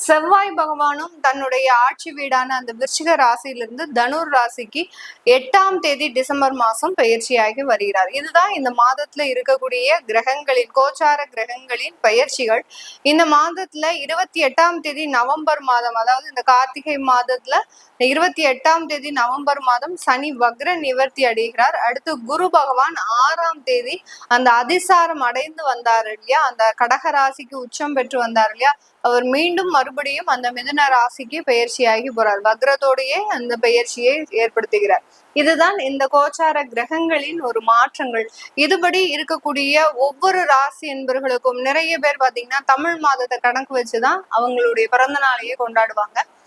செவ்வாய் பகவானும் தன்னுடைய ஆட்சி வீடான அந்த விருச்சிக ராசியிலிருந்து தனுர் ராசிக்கு எட்டாம் தேதி டிசம்பர் மாசம் பயிற்சியாகி வருகிறார். இதுதான் இந்த மாதத்துல இருக்கக்கூடிய கிரகங்களின் கோச்சார கிரகங்களின் பயிற்சிகள். இந்த மாதத்துல இருபத்தி எட்டாம் தேதி நவம்பர் மாதம் அதாவது இந்த கார்த்திகை மாதத்துல இருபத்தி எட்டாம் தேதி நவம்பர் மாதம் சனி வக்ர நிவர்த்தி அடைகிறார். அடுத்து குரு பகவான் ஆறாம் தேதி அந்த அதிசாரம் அடைந்து வந்தார் இல்லையா? அந்த கடக ராசிக்கு உச்சம் பெற்று வந்தார் இல்லையா? அவர் மீண்டும் மறுபடியும் அந்த மிதுன ராசிக்கு பயிற்சியாகி போறார். வக்ரத்தோடையே அந்த பயிற்சியை ஏற்படுத்துகிறார். இதுதான் இந்த கோச்சார கிரகங்களின் ஒரு மாற்றங்கள். இதுபடி இருக்கக்கூடிய ஒவ்வொரு ராசி என்பவர்களுக்கும் நிறைய பேர் பாத்தீங்கன்னா தமிழ் மாதத்தை கணக்கு வச்சுதான் அவங்களுடைய பிறந்த நாளையே கொண்டாடுவாங்க.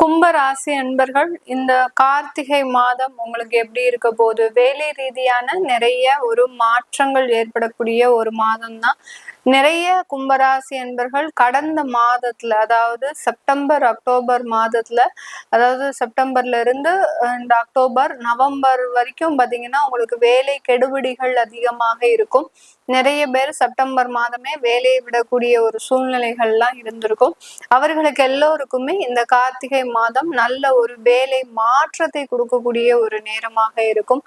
கும்பராசி அன்பர்கள் இந்த கார்த்திகை மாதம் உங்களுக்கு எப்படி இருக்க போது வேலை ரீதியான நிறைய ஒரு மாற்றங்கள் ஏற்படக்கூடிய ஒரு மாதம் தான் நிறைய கும்பராசி அன்பர்கள் கடந்த மாதத்துல அதாவது செப்டம்பர் அக்டோபர் மாதத்துல அதாவது செப்டம்பர்ல இருந்து அஹ், இந்த அக்டோபர் நவம்பர் வரைக்கும் பாத்தீங்கன்னா உங்களுக்கு வேலை கெடுபிடிகள் அதிகமாக இருக்கும். நிறைய பேர் செப்டம்பர் மாதமே வேலையை விடக்கூடிய ஒரு சூழ்நிலைகள்லாம் இருந்திருக்கும். அவர்களுக்கு எல்லோருக்குமே இந்த கார்த்திகை மாதம் நல்ல ஒரு வேலை மாற்றத்தை கொடுக்கக்கூடிய ஒரு நேரமாக இருக்கும்.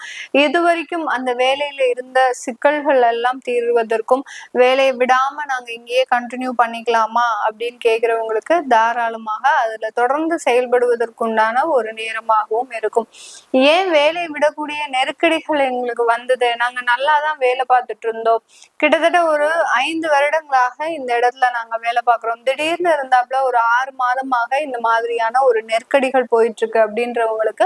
இதுவரைக்கும் அந்த வேலையில இருந்த சிக்கல்கள் எல்லாம் தீர்வதற்கும் வேலையை விடாம நாங்க இங்கேயே கண்டினியூ பண்ணிக்கலாமா அப்படின்னு கேட்கிறவங்களுக்கு தாராளமாக அதுல தொடர்ந்து செயல்படுவதற்குண்டான ஒரு நேரமாகவும் இருக்கும். ஏன் வேலையை விடக்கூடிய நெருக்கடிகள் எங்களுக்கு வந்தது? நாங்க நல்லா தான் வேலை பார்த்துட்டு இருந்தோம். கிட்டத்தட்ட ஒரு ஐந்து வருடங்களாக இந்த இடத்துல நாங்க வேலை பார்க்குறோம். திடீர்னு இருந்தாப்புல ஒரு ஆறு மாதமாக இந்த மாதிரியான ஒரு நெருக்கடிகள் போயிட்டு இருக்கு அப்படின்றவங்களுக்கு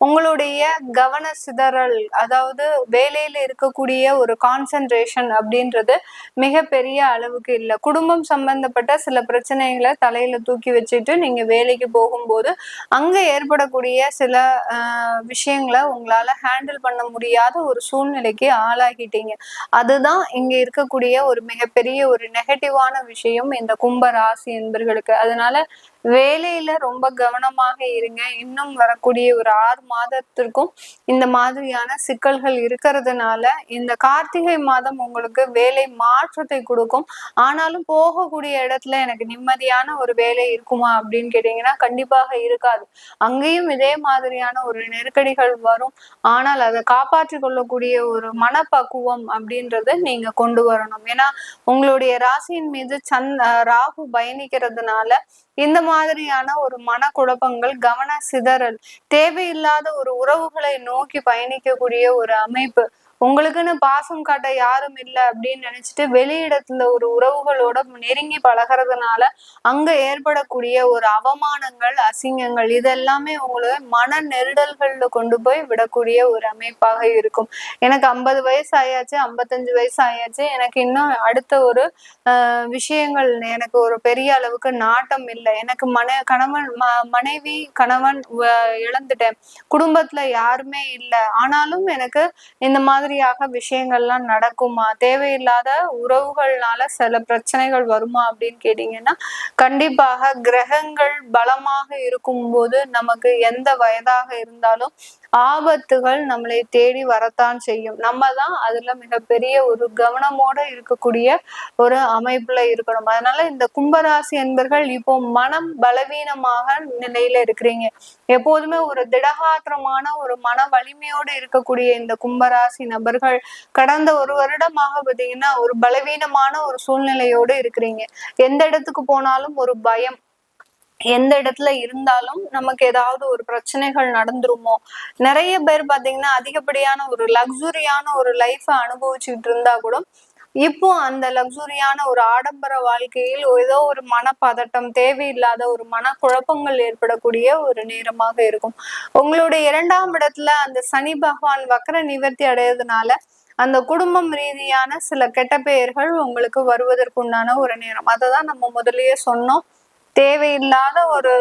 உங்களுடைய கவன சிதறல் அதாவது வேலையில இருக்கக்கூடிய ஒரு கான்சென்ட்ரேஷன் அப்படின்றது மிகப்பெரிய அளவுக்கு இல்லை. குடும்பம் சம்பந்தப்பட்ட சில பிரச்சனைகளை தலையில தூக்கி வச்சுட்டு நீங்க வேலைக்கு போகும்போது அங்க ஏற்படக்கூடிய சில ஆஹ், விஷயங்களை உங்களால ஹேண்டில் பண்ண முடியாத ஒரு சூழ்நிலைக்கு ஆளாகிட்டீங்க. அதுதான் இங்க இருக்கக்கூடிய ஒரு மிகப்பெரிய ஒரு நெகட்டிவான விஷயம் இந்த கும்ப ராசி என்பர்களுக்கு. அதனால வேலையில ரொம்ப கவனமாக இருங்க. இன்னும் வரக்கூடிய ஒரு ஆறு மாதத்திற்கும் இந்த மாதிரியான சிக்கல்கள் இருக்கிறதுனால இந்த கார்த்திகை மாதம் உங்களுக்கு வேலை மாற்றத்தை கொடுக்கும். ஆனாலும் போகக்கூடிய இடத்துல எனக்கு நிம்மதியான ஒரு வேலை இருக்குமா அப்படின்னு கேட்டீங்கன்னா கண்டிப்பாக இருக்காது. அங்கேயும் இதே மாதிரியான ஒரு நெருக்கடிகள் வரும். ஆனால் அதை காப்பாற்றிக் கொள்ளக்கூடிய ஒரு மனப்பக்குவம் அப்படின்றத நீங்க கொண்டு வரணும். ஏன்னா உங்களுடைய ராசியின் மீது சந்த் ராகு பயணிக்கிறதுனால இந்த மாதிரியான ஒரு மனக்குழப்பங்கள் கவன சிதறல் தேவையில்லாத ஒரு உறவுகளை நோக்கி பயணிக்கக்கூடிய ஒரு அமைப்பு. உங்களுக்குன்னு பாசம் காட்ட யாரும் இல்லை அப்படின்னு நினைச்சிட்டு வெளியிடத்துல ஒரு உறவுகளோட நெருங்கி பழகிறதுனால அங்க ஏற்படக்கூடிய ஒரு அவமானங்கள் அசிங்கங்கள் இதெல்லாமே உங்களை மன நெருடல்கள்ல கொண்டு போய் விடக்கூடிய ஒரு அமைப்பாக இருக்கும். எனக்கு ஐம்பது வயசு ஆயாச்சு ஐம்பத்தஞ்சு வயசு ஆயாச்சு எனக்கு இன்னும் அடுத்த ஒரு விஷயங்கள் எனக்கு ஒரு பெரிய அளவுக்கு நாட்டம் இல்லை. எனக்கு மன கணவன் மனைவி கணவன் இழந்துட்டேன். குடும்பத்துல யாருமே இல்லை. ஆனாலும் எனக்கு இந்த மாதிரி மாதிரியாக விஷயங்கள்லாம் நடக்குமா? தேவையில்லாத உறவுகள்னால சில பிரச்சனைகள் வருமா அப்படின்னு கேட்டீங்கன்னா கண்டிப்பாக கிரகங்கள் பலமாக இருக்கும் போது நமக்கு எந்த வயதாக இருந்தாலும் ஆபத்துகள் நம்மளை தேடி வரத்தான் செய்யும். நம்ம தான் அதுல மிகப்பெரிய ஒரு கவனமோட இருக்கக்கூடிய ஒரு அமைப்புல இருக்கணும். அதனால இந்த கும்பராசி என்பர்கள் இப்போ மனம் பலவீனமாக நிலையில இருக்கிறீங்க. எப்போதுமே ஒரு திடகாத்திரமான ஒரு மன வலிமையோடு இருக்கக்கூடிய இந்த கும்பராசி நபர்கள் கடந்த ஒரு வருடமாக பாத்தீங்கன்னா ஒரு பலவீனமான ஒரு சூழ்நிலையோடு இருக்கிறீங்க. எந்த இடத்துக்கு போனாலும் ஒரு பயம் எந்த இடத்துல இருந்தாலும் நமக்கு ஏதாவது ஒரு பிரச்சனைகள் நடந்துருமோ? நிறைய பேர் பாத்தீங்கன்னா அதிகப்படியான ஒரு லக்ஸுரியான ஒரு லைஃப அனுபவிச்சுட்டு இருந்தா கூட இப்போ அந்த லக்ஸுரியான ஒரு ஆடம்பர வாழ்க்கையில் ஏதோ ஒரு மனப்பதட்டம் தேவையில்லாத ஒரு மன குழப்பங்கள் ஏற்படக்கூடிய ஒரு நேரமாக இருக்கும். உங்களுடைய இரண்டாம் இடத்துல அந்த சனி பகவான் வக்கர நிவர்த்தி அடையதுனால அந்த குடும்பம் ரீதியான சில கெட்ட பெயர்கள் உங்களுக்கு வருவதற்குண்டான ஒரு நேரம். அதை தான் நம்ம முதல்லயே சொன்னோம். தேவையில்லாத ஒரு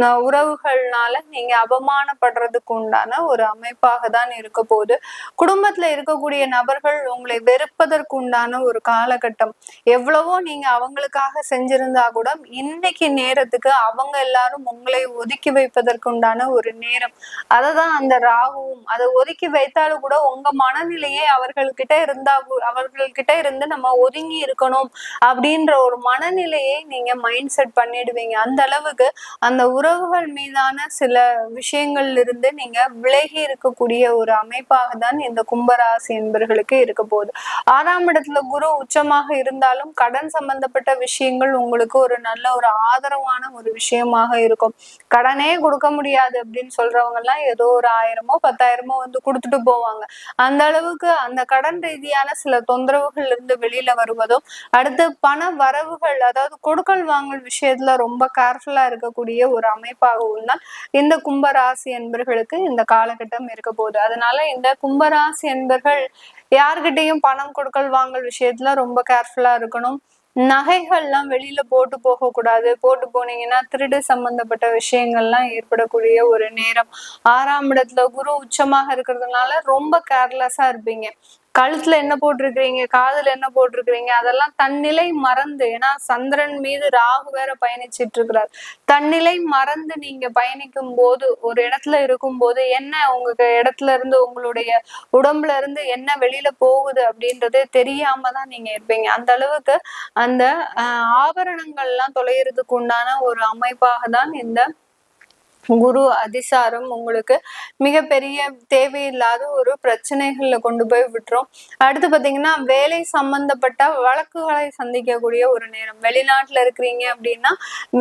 உறவுகள்னால நீங்க அவமானப்படுறதுக்கு உண்டான ஒரு அமைப்பாக தான் இருக்க போகுது. குடும்பத்துல இருக்கக்கூடிய நபர்கள் உங்களை வெறுப்பதற்கு உண்டான ஒரு காலகட்டம். எவ்வளவோ நீங்க அவங்களுக்காக செஞ்சிருந்தா கூட இன்னைக்கு நேரத்துக்கு அவங்க எல்லாரும் உங்களை ஒதுக்கி வைப்பதற்கு உண்டான ஒரு நேரம். அததான் அந்த ராகுவும் அதை ஒதுக்கி வைத்தாலும் கூட உங்க மனநிலையை அவர்கள்கிட்ட இருந்தா அவர்கள்கிட்ட இருந்து நம்ம ஒதுங்கி இருக்கணும் அப்படின்ற ஒரு மனநிலையை நீங்க மைண்ட் செட் பண்ணிடுவீங்க. அந்த அளவுக்கு அந்த உறவுகள் மீதான சில விஷயங்கள்ல இருந்து நீங்க விலகி இருக்கக்கூடிய ஒரு அமைப்பாக தான் இந்த கும்பராசி என்பர்களுக்கு இருக்க போகுது. ஆறாம் இடத்துல குரு உச்சமாக இருந்தாலும் கடன் சம்பந்தப்பட்ட விஷயங்கள் உங்களுக்கு ஒரு நல்ல ஒரு ஆதரவான ஒரு விஷயமாக இருக்கும். கடனே கொடுக்க முடியாது அப்படின்னு சொல்றவங்க எல்லாம் ஏதோ ஒரு ஆயிரமோ பத்தாயிரமோ வந்து கொடுத்துட்டு போவாங்க. அந்த அளவுக்கு அந்த கடன் ரீதியான சில தொந்தரவுகள் இருந்து வெளியில வருவதும் அடுத்து பண வரவுகள் அதாவது கொடுக்கல் வாங்கல் விஷயத்துல ரொம்ப கேர்ஃபுல்லா இருக்கக்கூடிய ஒரு அமைப்பாகவும் தான் இந்த கும்பராசி என்பர்களுக்கு இந்த காலகட்டம் இருக்க போகுது. அதனால இந்த கும்பராசி என்பர்கள் யார்கிட்டையும் பணம் கொடுக்கல் வாங்கல் விஷயத்துல ரொம்ப கேர்ஃபுல்லா இருக்கணும். நகைகள்லாம் வெளியில போட்டு போக கூடாது போட்டு போனீங்கன்னா திருடு சம்பந்தப்பட்ட விஷயங்கள்லாம் ஏற்படக்கூடிய ஒரு நேரம். ஆறாம் இடத்துல குரு உச்சமாக இருக்கிறதுனால ரொம்ப கேர்லெஸ்ஸா இருப்பீங்க. கழுத்துல என்ன போட்டிருக்கிறீங்க காதுல என்ன போட்டிருக்கிறீங்க அதெல்லாம் தன்னிலை மறந்து ஏன்னா சந்திரன் மீது ராகு வேற பயணிச்சிட்டு இருக்கிறார். தன்னிலை மறந்து நீங்க பயணிக்கும் போது ஒரு இடத்துல இருக்கும் போது என்ன உங்க இடத்துல இருந்து உங்களுடைய உடம்புல இருந்து என்ன வெளியில போகுது அப்படின்றதே தெரியாம தான் நீங்க இருப்பீங்க. அந்த அளவுக்கு அந்த ஆபரணங்கள்லாம் தொலைகிறதுக்கு உண்டான ஒரு அமைப்பாக தான் இந்த குரு அதிசாரம் உங்களுக்கு மிகப்பெரிய தேவையில்லாத ஒரு பிரச்சனைகள்ல கொண்டு போய் விட்டுரும். அடுத்து பாத்தீங்கன்னா வேலை சம்பந்தப்பட்ட வழக்குகளை சந்திக்கக்கூடிய ஒரு நேரம். வெளிநாட்டுல இருக்கிறீங்க அப்படின்னா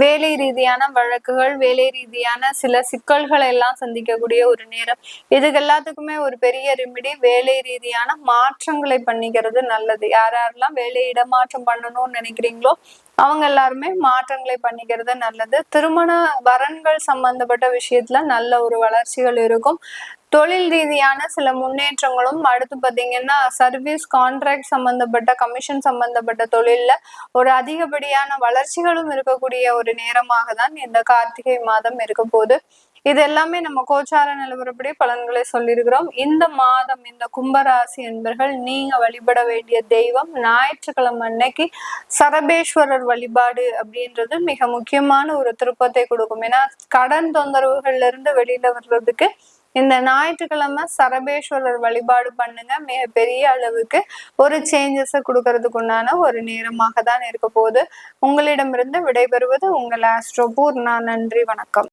வேலை ரீதியான வழக்குகள் வேலை ரீதியான சில சிக்கல்களை எல்லாம் சந்திக்கக்கூடிய ஒரு நேரம். இதுக்கு எல்லாத்துக்குமே ஒரு பெரிய ரெமிடி வேலை ரீதியான மாற்றங்களை பண்ணிக்கிறது நல்லது. யார் யாரெல்லாம் வேலை இடமாற்றம் பண்ணணும்னு நினைக்கிறீங்களோ அவங்க எல்லாருமே மாற்றங்களை பண்ணிக்கிறது நல்லது. திருமண வரன்கள் சம்பந்தப்பட்ட விஷயத்துல நல்ல ஒரு வளர்ச்சிகள் இருக்கும். தொழில் ரீதியான சில முன்னேற்றங்களும் அடுத்து பார்த்தீங்கன்னா சர்வீஸ் கான்ட்ராக்ட் சம்பந்தப்பட்ட கமிஷன் சம்பந்தப்பட்ட தொழில்ல ஒரு அதிகப்படியான வளர்ச்சிகளும் இருக்கக்கூடிய ஒரு நேரமாக தான் இந்த கார்த்திகை மாதம் இருக்க போது இது எல்லாமே நம்ம கோச்சார நிலவரப்படி பலன்களை சொல்லியிருக்கிறோம். இந்த மாதம் இந்த கும்பராசி என்பர்கள் நீங்க வழிபட வேண்டிய தெய்வம் ஞாயிற்றுக்கிழமை அன்னைக்கு சரபேஸ்வரர் வழிபாடு அப்படின்றது மிக முக்கியமான ஒரு திருப்பத்தை கொடுக்கும். ஏன்னா கடன் தொந்தரவுகள்ல இருந்து வெளியில வர்றதுக்கு இந்த ஞாயிற்றுக்கிழமை சரபேஸ்வரர் வழிபாடு பண்ணுங்க. மிக பெரிய அளவுக்கு ஒரு சேஞ்சஸை கொடுக்கறதுக்கு உண்டான ஒரு நேரமாக தான் இருக்க போகுது. உங்களிடமிருந்து விடைபெறுவது உங்கள் ஆஸ்ட்ரோபூர் நான் நன்றி வணக்கம்.